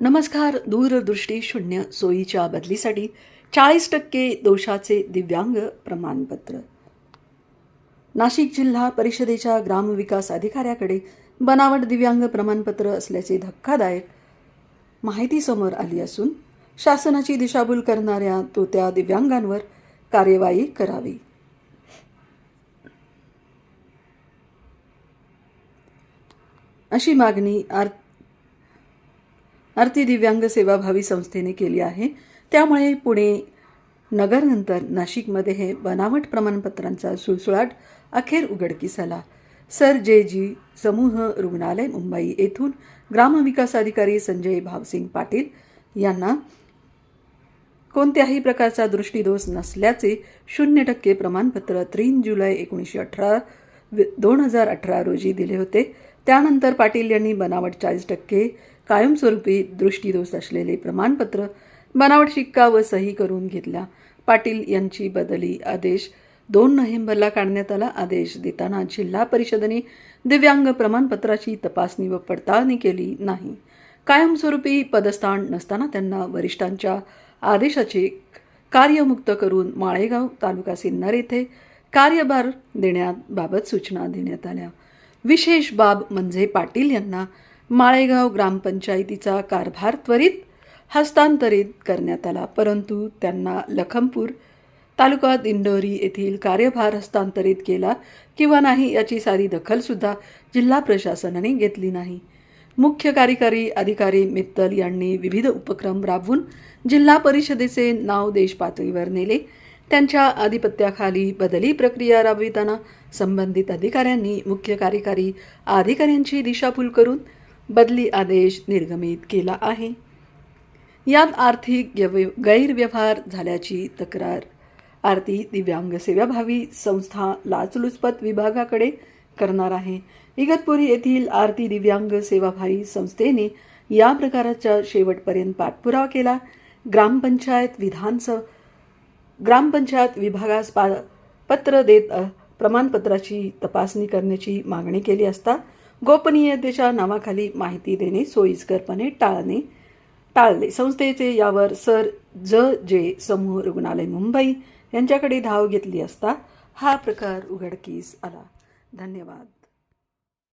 नमस्कार दूरदृष्टी शून्य सोयीच्या बदलीसाठी चाळीस टक्के दोषाचे दिव्यांग प्रमाणपत्र. नाशिक जिल्हा परिषदेच्या ग्रामविकास अधिकाऱ्याकडे बनावट दिव्यांग प्रमाणपत्र असल्याचे धक्कादायक माहिती समोर आली असून शासनाची दिशाभूल करणाऱ्या तो त्या दिव्यांगांवर कार्यवाही करावी. अशी मागणी आर आरती दिव्यांग सेवाभावी संस्थेने केली आहे. त्यामुळे पुणे नगरनंतर नाशिकमध्ये हे बनावट प्रमाणपत्रांचा सुळसुळाट अखेर उघडकीस आला सर जे जी समूह रुग्णालय मुंबई येथून ग्रामविकास अधिकारी संजय भावसिंग पाटील यांना कोणत्याही प्रकारचा दृष्टीदोष नसल्याचे शून्य टक्के प्रमाणपत्र तीन जुलै एकोणीसशे अठरा दोन हजार अठरा रोजी दिले होते. त्यानंतर पाटील यांनी बनावट चाळीस टक्के कायमस्वरूपी दृष्टीदोष असलेले प्रमाणपत्र बनावट शिक्का व सही करून घेतला पाटील यांची बदली आदेश दोन नोव्हेंबरला काढण्यात आला. आदेश देताना जिल्हा परिषदेने दिव्यांग प्रमाणपत्राची तपासणी व पडताळणी केली नाही. कायमस्वरूपी पदस्थान नसताना त्यांना वरिष्ठांच्या आदेशाचे कार्यमुक्त करून माळेगाव तालुका सिन्नर येथे कार्यभार देण्याबाबत सूचना देण्यात आल्या. विशेष बाब म्हणजे पाटील यांना माळेगाव ग्रामपंचायतीचा कारभार त्वरित हस्तांतरित करण्यात आला परंतु त्यांना लखमपूर तालुका दिंडोरी येथील कार्यभार हस्तांतरित केला किंवा नाही याची सारी दखलसुद्धा जिल्हा प्रशासनाने घेतली नाही. मुख्य कार्यकारी अधिकारी मित्तल यांनी विविध उपक्रम राबवून जिल्हा परिषदेचे नाव देश पातळीवर नेले. त्यांच्या आधिपत्याखाली बदली प्रक्रिया राबविताना संबंधित अधिकाऱ्यांनी मुख्य कार्यकारी अधिकाऱ्यांची दिशाभूल करून बदली आदेश निर्गमित केला आहे. यात आर्थिक गैरव्यवहार झाल्याची तक्रार आरती दिव्यांग सेवाभावी संस्था लाचलुचपत विभागाकडे करणार आहे. इगतपुरी येथील आरती दिव्यांग सेवाभावी संस्थेने या प्रकाराच्या शेवटपर्यंत पाठपुरावा केला. ग्रामपंचायत विधानसभा ग्रामपंचायत विभागास पा पत्र देत प्रमाणपत्राची तपासणी करण्याची मागणी केली असता गोपनीयतेच्या नावाखाली माहिती देणे सोयीस्करपणे टाळणे टाळले. संस्थेचे यावर सर ज. जे. समूह रुग्णालय मुंबई यांच्याकडे धाव घेतली असता हा प्रकार उघडकीस आला. धन्यवाद.